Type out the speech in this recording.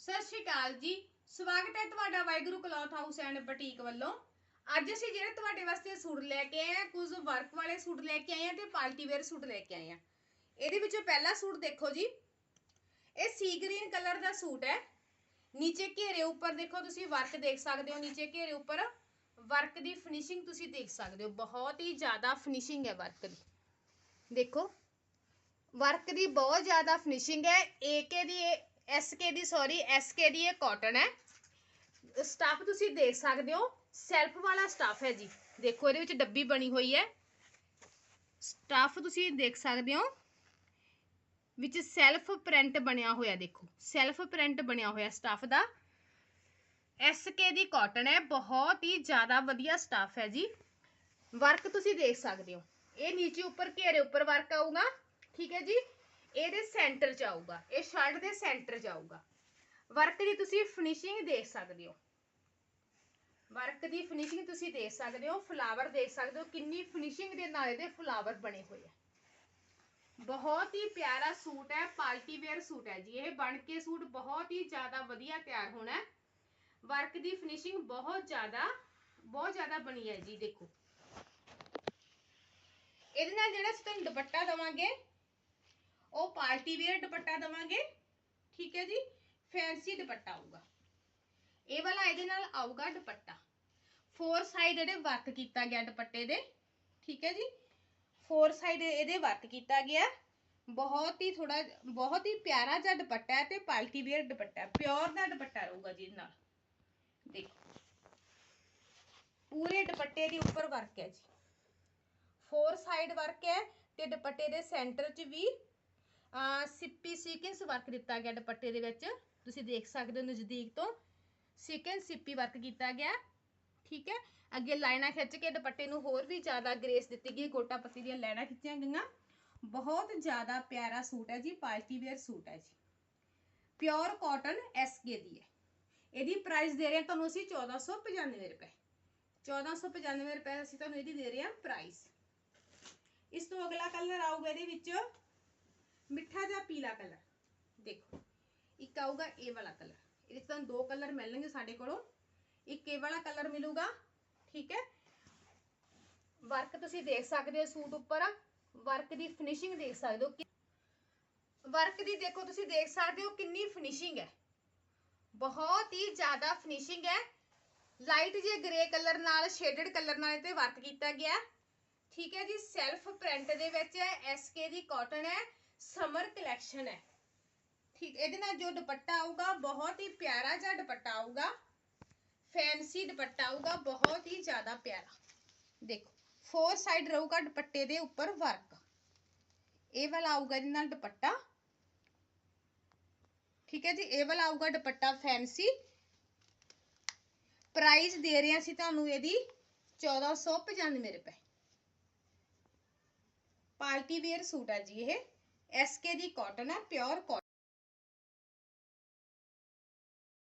ਸਤਿ ਸ਼੍ਰੀ ਅਕਾਲ ਜੀ। ਸਵਾਗਤ ਹੈ ਤੁਹਾਡਾ Waheguru cloth house and boutique ਵੱਲੋਂ। ਅੱਜ ਅਸੀਂ ਜਿਹੜੇ ਤੁਹਾਡੇ ਵਾਸਤੇ ਸੂਟ ਲੈ ਕੇ ਆਏ ਆ ਕੁਝ ਵਰਕ ਵਾਲੇ ਸੂਟ ਲੈ ਕੇ ਆਏ ਆ ਤੇ ਪਾਰਟੀ ਵੇਅਰ ਸੂਟ ਲੈ ਕੇ ਆਏ ਆ ਇਹਦੇ ਵਿੱਚੋਂ ਪਹਿਲਾ ਸੂਟ ਦੇਖੋ ਜੀ। ਇਹ ਸੀ ਗ੍ਰੀਨ ਕਲਰ ਦਾ ਸੂਟ ਹੈ। ਨੀਚੇ ਘੇਰੇ ਉੱਪਰ ਦੇਖੋ ਤੁਸੀਂ ਵਰਕ ਦੇਖ ਸਕਦੇ ਹੋ। ਨੀਚੇ ਘੇਰੇ ਉੱਪਰ ਵਰਕ ਦੀ ਫਿਨਿਸ਼ਿੰਗ ਤੁਸੀਂ ਦੇਖ ਸਕਦੇ ਹੋ। ਬਹੁਤ ਹੀ ਜ਼ਿਆਦਾ ਫਿਨਿਸ਼ਿੰਗ ਹੈ ਵਰਕ ਦੀ। ਦੇਖੋ, ਵਰਕ ਦੀ ਬਹੁਤ ਜ਼ਿਆਦਾ ਫਿਨਿਸ਼ਿੰਗ ਹੈ। ਏਕੇ ਦੀ ਐਸਕੇ ਦੀ ਸੌਰੀ ਐਸਕੇ ਦੀ ਇਹ ਕਾਟਨ ਹੈ। ਸਟਾਫ ਤੁਸੀਂ ਦੇਖ ਸਕਦੇ ਹੋ। ਸੈਲਫ ਵਾਲਾ ਸਟਾਫ ਹੈ ਜੀ। ਦੇਖੋ, ਇਹਦੇ ਵਿੱਚ ਡੱਬੀ ਬਣੀ ਹੋਈ ਹੈ। ਸਟਾਫ ਤੁਸੀਂ ਦੇਖ ਸਕਦੇ ਹੋ। ਵਿੱਚ ਸੈਲਫ ਪ੍ਰਿੰਟ ਬਣਿਆ ਹੋਇਆ, ਦੇਖੋ। ਸੈਲਫ ਪ੍ਰਿੰਟ ਬਣਿਆ ਹੋਇਆ ਸਟਾਫ ਦਾ। ਐਸਕੇ ਦੀ ਕਾਟਨ ਹੈ। ਬਹੁਤ ਹੀ ਜ਼ਿਆਦਾ ਵਧੀਆ ਸਟਾਫ ਹੈ ਜੀ। ਵਰਕ ਤੁਸੀਂ ਦੇਖ ਸਕਦੇ ਹੋ। ਇਹ ਨੀਚੇ ਉੱਪਰ, ਘੇਰੇ ਉੱਪਰ ਵਰਕ ਆਊਗਾ। ਠੀਕ ਹੈ ਜੀ। ਇਹਦੇ ਸੈਂਟਰ 'ਚ ਆਊਗਾ, ਇਹ ਸ਼ਰਟ ਦੇ ਸੈਂਟਰ 'ਚ ਆਊਗਾ। ਵਰਕ ਦੀ ਤੁਸੀਂ ਫਿਨਿਸ਼ਿੰਗ ਦੇਖ ਸਕਦੇ ਹੋ। ਵਰਕ ਦੀ ਫਿਨਿਸ਼ਿੰਗ ਤੁਸੀਂ ਦੇਖ ਸਕਦੇ ਹੋ ਫਲਾਵਰ ਦੇਖ ਸਕਦੇ ਹੋ, ਕਿੰਨੀ ਫਿਨਿਸ਼ਿੰਗ ਦੇ ਨਾਲ ਇਹਦੇ ਫਲਾਵਰ ਬਣੇ ਹੋਏ ਆ। ਬਹੁਤ ਹੀ ਪਿਆਰਾ ਸੂਟ ਹੈ, ਪਾਰਟੀ ਵੇਅਰ ਸੂਟ ਹੈ ਜੀ, ਇਹ ਬਣ ਕੇ ਸੂਟ ਬਹੁਤ ਹੀ ਜ਼ਿਆਦਾ ਵਧੀਆ ਤਿਆਰ ਹੋਣਾ ਹੈ। ਵਰਕ ਦੀ ਫਿਨਿਸ਼ਿੰਗ ਬਹੁਤ ਜ਼ਿਆਦਾ ਬਹੁਤ ਜ਼ਿਆਦਾ ਬਣੀ ਹੈ ਜੀ, ਦੇਖੋ। ਇਹਦੇ ਨਾਲ ਜਿਹੜਾ ਤੁਹਾਨੂੰ ਦੁਪੱਟਾ ਦਵਾਂਗੇ ਉਹ ਪਾਰਟੀ ਵੇਅਰ ਦੁਪੱਟਾ ਦਵਾਂਗੇ, ਠੀਕ ਹੈ ਜੀ, ਫੈਂਸੀ ਦੁਪੱਟਾ ਆਊਗਾ। ਇਹ ਵਾਲਾ ਇਹਦੇ ਨਾਲ ਆਊਗਾ ਦੁਪੱਟਾ। ਫੋਰ ਸਾਈਡ ਇਹਦੇ ਵਰਕ ਕੀਤਾ ਗਿਆ ਦੁਪੱਟੇ ਦੇ, ਠੀਕ ਹੈ ਜੀ। ਫੋਰ ਸਾਈਡ ਇਹਦੇ ਵਰਕ ਕੀਤਾ ਗਿਆ। ਬਹੁਤ ਹੀ ਥੋੜਾ ਬਹੁਤ ਹੀ ਪਿਆਰਾ ਜਿਹਾ ਦੁਪੱਟਾ ਹੈ ਤੇ ਪਾਰਟੀ ਵੇਅਰ ਦੁਪੱਟਾ ਪਿਓਰ ਦਾ ਦੁਪੱਟਾ ਰਹੂਗਾ ਜੀ ਇਹਦੇ ਨਾਲ। ਦੇਖੋ। ਪੂਰੇ ਦੁਪੱਟੇ ਦੇ ਉੱਪਰ ਵਰਕ ਹੈ ਜੀ। ਫੋਰ ਸਾਈਡ ਵਰਕ ਹੈ ਤੇ ਦੁਪੱਟੇ ਦੇ ਸੈਂਟਰ 'ਚ ਵੀ ਸਿੱਪੀ ਸੀਕੁਐਂਸ ਵਰਕ ਦਿੱਤਾ ਗਿਆ ਦੁਪੱਟੇ ਦੇ ਵਿੱਚ। ਤੁਸੀਂ ਦੇਖ ਸਕਦੇ ਹੋ ਨਜ਼ਦੀਕ ਤੋਂ ਸੀਕੁਐਂਸ ਸਿੱਪੀ ਵਰਕ ਕੀਤਾ ਗਿਆ। ਠੀਕ ਹੈ? ਅੱਗੇ ਲਾਈਨਾਂ ਖਿੱਚ ਕੇ ਦੁਪੱਟੇ ਨੂੰ ਹੋਰ ਵੀ ਜ਼ਿਆਦਾ ਗ੍ਰੇਸ ਦਿੱਤੀ ਗਈ। ਗੋਟਾ ਪੱਤੀ ਦੀਆਂ ਲਾਈਨਾਂ ਖਿੱਚੀਆਂ ਗਈਆਂ। ਬਹੁਤ ਜ਼ਿਆਦਾ ਪਿਆਰਾ ਸੂਟ ਹੈ ਜੀ, ਪਾਰਟੀ ਵੇਅਰ ਸੂਟ ਹੈ ਜੀ। ਪਿਓਰ ਕਾਟਨ ਐਸਕੇ ਦੀ ਹੈ। ਇਹਦੀ ਪ੍ਰਾਈਸ ਦੇ ਰਹੇ ਹਾਂ ਤੁਹਾਨੂੰ ਅਸੀਂ 1495 ਰੁਪਏ। 1495 ਰੁਪਏ ਅਸੀਂ ਤੁਹਾਨੂੰ ਇਹਦੀ ਦੇ ਰਹੇ ਹਾਂ ਪ੍ਰਾਈਸ ਇਸ ਤੋਂ ਅਗਲਾ ਕਲਰ ਆਊਗਾ ਇਹਦੇ ਵਿੱਚ ਮਿੱਠਾ ਜਿਹਾ ਪੀਲਾ ਕਲਰ ਦੇਖੋ, ਇੱਕ ਆਊਗਾ ਇਹ ਵਾਲਾ ਕਲਰ ਇਹਦੇ ਤੁਹਾਨੂੰ ਦੋ ਕਲਰ ਮਿਲਣਗੇ ਸਾਡੇ ਕੋਲੋਂ। ਇੱਕ ਇਹ ਵਾਲਾ ਕਲਰ ਮਿਲੂਗਾ, ਠੀਕ ਹੈ? ਵਰਕ ਤੁਸੀਂ ਦੇਖ ਸਕਦੇ ਹੋ ਸੂਟ ਉੱਪਰ। ਵਰਕ ਦੀ ਫਿਨਿਸ਼ਿੰਗ ਦੇਖ ਸਕਦੇ ਹੋ ਵਰਕ ਦੀ ਦੇਖੋ, ਤੁਸੀਂ ਦੇਖ ਸਕਦੇ ਹੋ ਕਿੰਨੀ ਫਿਨਿਸ਼ਿੰਗ ਹੈ। ਬਹੁਤ ਹੀ ਜ਼ਿਆਦਾ ਫਿਨਿਸ਼ਿੰਗ ਹੈ। ਲਾਈਟ ਜੇ ਗ੍ਰੇ ਕਲਰ ਨਾਲ ਸ਼ੇਡਡ ਕਲਰ ਨਾਲ ਇਹ ਤੇ ਵਰਕ ਕੀਤਾ ਗਿਆ। ਠੀਕ ਹੈ ਜੀ ਸੈਲਫ ਪ੍ਰਿੰਟ ਦੇ ਵਿੱਚ ਹੈ ਐਸਕੇ ਦੀ ਕਾਟਨ ਹੈ। ਸਮਰ ਕਲੈਕਸ਼ਨ ਹੈ ਠੀਕ ਇਹਦੇ ਨਾਲ ਜੋ ਦੁਪੱਟਾ ਆਊਗਾ ਬਹੁਤ ਹੀ ਪਿਆਰਾ ਜਿਹਾ ਦੁਪੱਟਾ ਆਊਗਾ ਫੈਂਸੀ ਦੁਪੱਟਾ ਆਊਗਾ ਬਹੁਤ ਹੀ ਜ਼ਿਆਦਾ ਪਿਆਰਾ ਦੇਖੋ ਫੋਰ ਸਾਈਡ ਰਹੂਗਾ ਦੁਪੱਟੇ ਦੇ ਉੱਪਰ ਵਰਕ ਇਹ ਵਾਲਾ ਆਊਗਾ ਇਹਦੇ ਨਾਲ ਦੁਪੱਟਾ ਠੀਕ ਹੈ ਜੀ ਇਹ ਵਾਲਾ ਆਊਗਾ ਦੁਪੱਟਾ ਫੈਂਸੀ ਪ੍ਰਾਈਸ ਦੇ ਰਹੇ ਹਾਂ ਅਸੀਂ ਤੁਹਾਨੂੰ ਇਹਦੀ 1495 ਰੁਪਏ ਪਾਰਟੀ ਵੇਅਰ ਸੂਟ ਹੈ ਜੀ ਇਹ ਐਸਕੇ ਦੀ ਕਾਟਨ ਹੈ ਪਿਓਰ